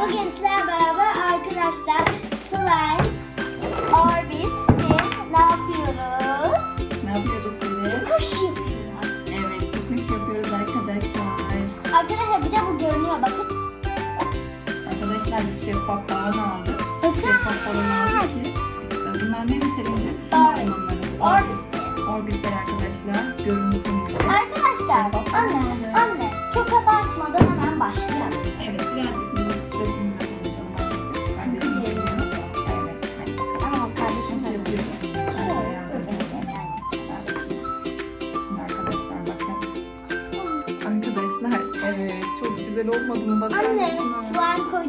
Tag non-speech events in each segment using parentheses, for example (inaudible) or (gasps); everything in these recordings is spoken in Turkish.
Bugün sizlerle beraber arkadaşlar slime, Orbis, ne yapıyoruz? Ne yapıyoruz Selin? Kuş yapıyoruz. Evet, sıkış yapıyoruz arkadaşlar. Arkadaşlar bir de bu görünüyor bakın. Arkadaşlar biz şeffaf falan aldık. Şeffaf falan aldık ki. e, Bunlar ne Selin'cim? Orbis. Orbis. Orbis. Orbisler arkadaşlar. Gibi. Arkadaşlar anne, anne çok abartmadan hemen başlayalım. Evet,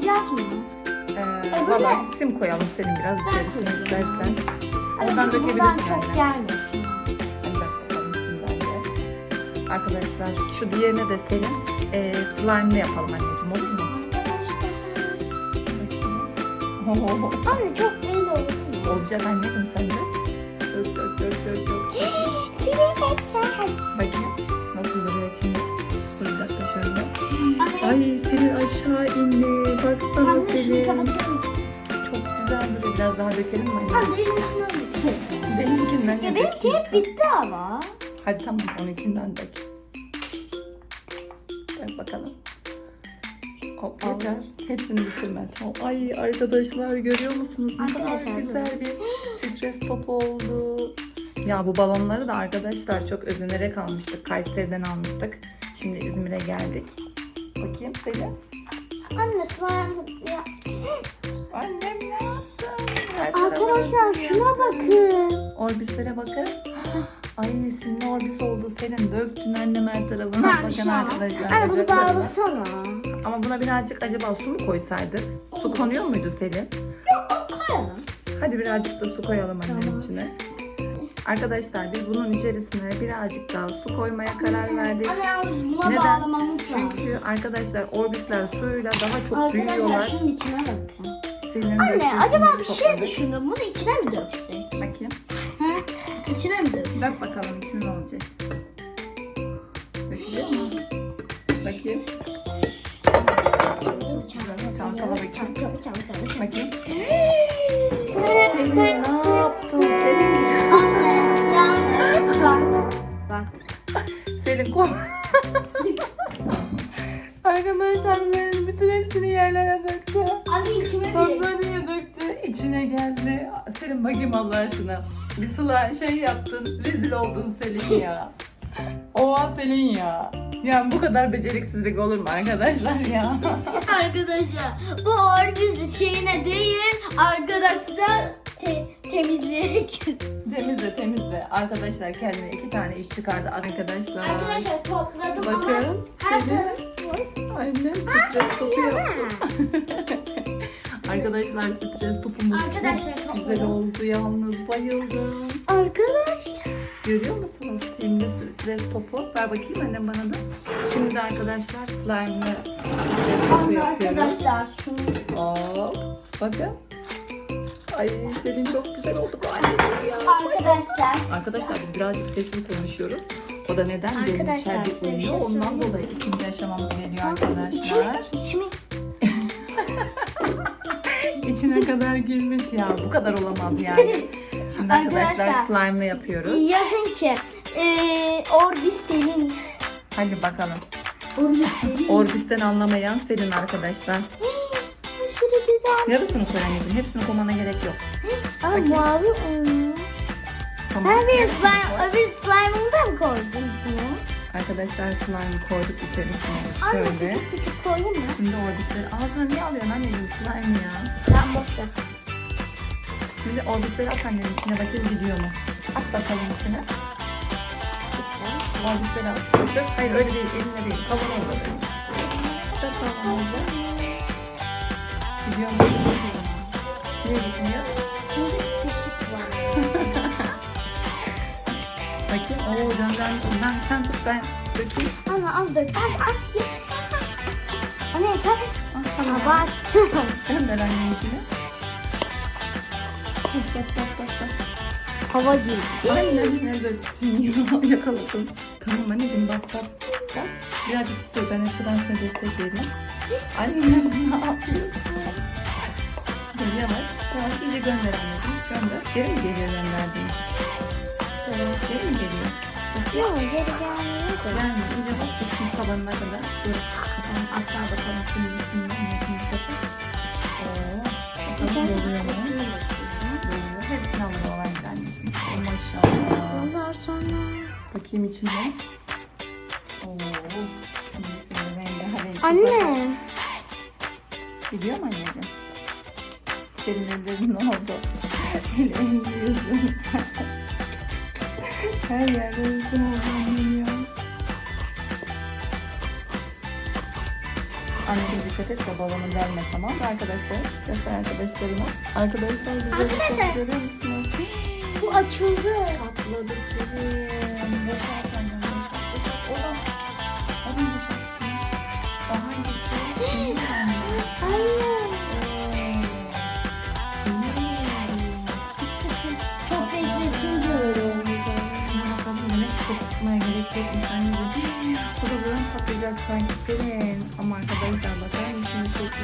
koyacağız mı? Ee, Öbürü valla ne? sim koyalım senin biraz içerisine istersen. Oradan bu buradan dökebilirsin çok anne. gelmiyor. Hadi bak bakalım simden de. Arkadaşlar şu diğerine de senin e, slime'lı yapalım anneciğim olur mu? Anne çok belli oldu. (laughs) Olacak anneciğim sen de. Dök dök dök dök dök. (gasps) Sinek kaçar. Bakayım nasıl duruyor şimdi. Dakika şöyle. Ay senin aşağı indi. Baksana anne şunu kapatır mısın? Çok güzel duruyor. Biraz daha dökelim mi anne? Anne elimden Benimkinden Ya ne benimki hep sen? bitti ama. Hadi tamam onunkinden dök. Dök bakalım. Hop yeter. Hepsini bitirme. Tamam. Ay arkadaşlar görüyor musunuz? Ne kadar Arkadaşlar, güzel bir stres topu oldu. Ya bu balonları da arkadaşlar çok özenerek almıştık. Kayseri'den almıştık. Şimdi İzmir'e geldik. Bakayım Selin. Anne slime ya. Annem ne yaptı? Her Arkadaşlar şuna bakın. Orbislere bakın. (gasps) Ay sinirli orbis oldu senin. Döktün annem her tarafına. Bakın arkadaşlar. Anne bunu bacaklarına. bağlasana. Ama buna birazcık acaba su mu koysaydık? Su konuyor muydu Selin? Koyalım. Hadi birazcık da su koyalım annenin Tamam. içine. Arkadaşlar biz bunun içerisine birazcık daha su koymaya karar verdik. Anne yalnız buna Neden? bağlamamız lazım. Çünkü arkadaşlar orbisler suyla daha çok Arkadaşlar büyüyorlar. şunun içine bakın. Anne döküyorsun, acaba bir şey topladık. düşündüm. Bunu içine mi döksek? Bakayım. Ha? İçine mi döksek? Bak bakalım içinde ne olacak. Selin bakayım Allah aşkına. Bir sıla şey yaptın. Rezil oldun Selin ya. Oha Selin ya. Yani bu kadar beceriksizlik olur mu arkadaşlar ya? Arkadaşlar bu orbis şeyine değil arkadaşlar te temizleyerek. temizle temizle. Arkadaşlar kendine iki tane iş çıkardı arkadaşlar. Arkadaşlar topladım ama Bakın her Selin. tarafı Annem stres. (laughs) Arkadaşlar stres topumuz Arkadaşlar, çok güzel oldu yalnız bayıldım. Arkadaşlar. Görüyor musunuz simli stres topu? Ver bakayım annem bana da. Şimdi arkadaşlar slime'lı stres topu yapıyoruz. arkadaşlar şunu. Hop. Bakın. Ay senin çok güzel oldu bu anneciğim ya. Arkadaşlar. Arkadaşlar biz birazcık sesli konuşuyoruz. O da neden? Benim içeride uyuyor. şey Ondan dolayı ikinci aşamamız geliyor arkadaşlar. İçime, içime. (laughs) İçine kadar girmiş ya. Bu kadar olamaz yani. (laughs) Şimdi arkadaşlar, Arkadaşlar, slime'lı yapıyoruz. Yazın ki eee Orbis senin. Hadi bakalım. Orbis senin. Orbis'ten anlamayan Selin arkadaşlar. (gasps) Aşırı güzel. Yarısını koy anneciğim. Hepsini koymana gerek yok. Ama mavi onu. Tamam. Sen bir Yarısını slime, öbür slime'ını da mı koydun içine? Arkadaşlar slime koyduk içerisine. Anne Şöyle. küçük küçük koyayım mı? Şimdi orbisleri ağzına niye alıyorsun anneciğim slime ya? Ben ver. Şimdi orbisleri at annenin içine bakayım gidiyor mu? At bakalım içine. Orbisleri at. Dök. Hayır öyle değil. Elinle değil. Kavanoz oldu. Dök kavanozu. Gidiyor mu? Niye gitmiyor? Oo göndermişsin. Ben, sen tut ben dökeyim. Anne az dök. Az az ki. Anne yeter. Ah, tamam. Abarttım. Gönder annenin içine. Bas bas bas bas bas. Hava girdi. Aynen ne döktün ya. Yakaladım. Tamam anneciğim bas bas. yapacağız. Birazcık dur ben de şuradan sana destek vereyim. Annem ne yapıyorsun? Dur yavaş. Yavaş iyice gönder anneciğim. Gönder. Geri mi geliyor gönderdiğin? Geri mi geliyor? Yok geri gelmiyor da. Yani iyice bas gitsin tabanına kadar. Dur. Atar bakalım şimdi şimdi anneciğim bakın. Oo. Bakalım doluyor mu? Doluyor. Hepsini alır o bence anneciğim. Oh, maşallah. Ondan sonra. Bakayım içine. Oo. Şimdi seni rengarenk. Anne. Gidiyor mu anneciğim? Senin ellerin ne oldu? (laughs) Ellerin yüzün. Her yerde oldu annem ya. Anneciğim dikkat et de balonu verme tamam mı arkadaşlar? Göster arkadaşlarıma. Arkadaşlar güzel bir şey görüyor musunuz? Bu açıldı. Patladı annem boşalt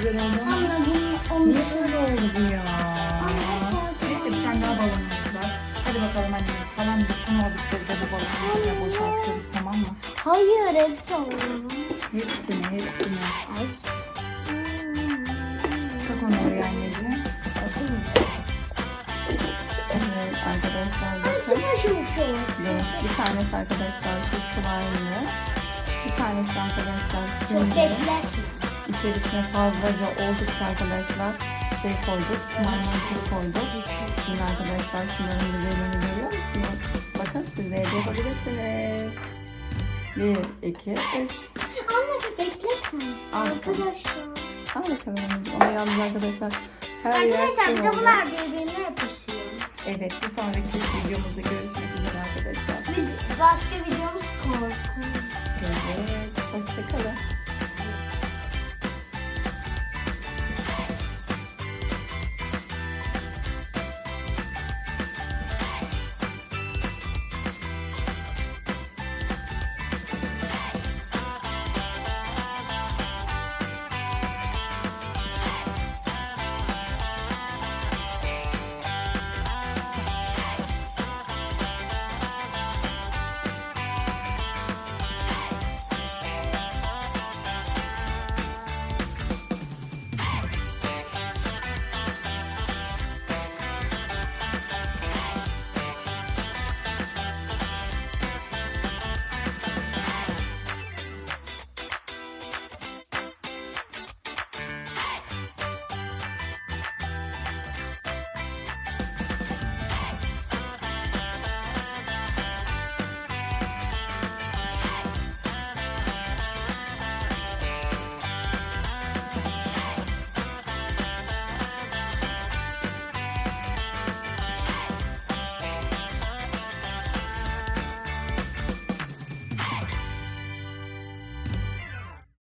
güzel oldu ama. Anne bunu onu Niye böyle oldu ya? Neyse bir tane daha balonumuz var. Hadi bakalım anne. Falan bütün o bitleri de bu balonun içine boşaltırız tamam mı? Hayır hepsi oldu. Hepsini hepsini. Ay. Tak onu oraya anneciğim. Evet arkadaşlar sıra şu çok. Evet, bir tanesi arkadaşlar şu slime'lı. Bir tanesi arkadaşlar Çok bekletme. İçerisine fazlaca oldukça arkadaşlar şey koyduk. Maymuncuk koyduk. Şimdi arkadaşlar şunların güzelliğini görüyor musunuz? Bakın siz de yapabilirsiniz. Bir, iki, üç. Anne bekletme. Arkadaşlar. Al bakalım anneciğim. Ama yalnız arkadaşlar her yer Arkadaşlar de oldu. bunlar birbirine yapışıyor. Evet bir sonraki videomuzda görüşmek üzere arkadaşlar. Bir başka videomuz korku. Evet hoşçakalın.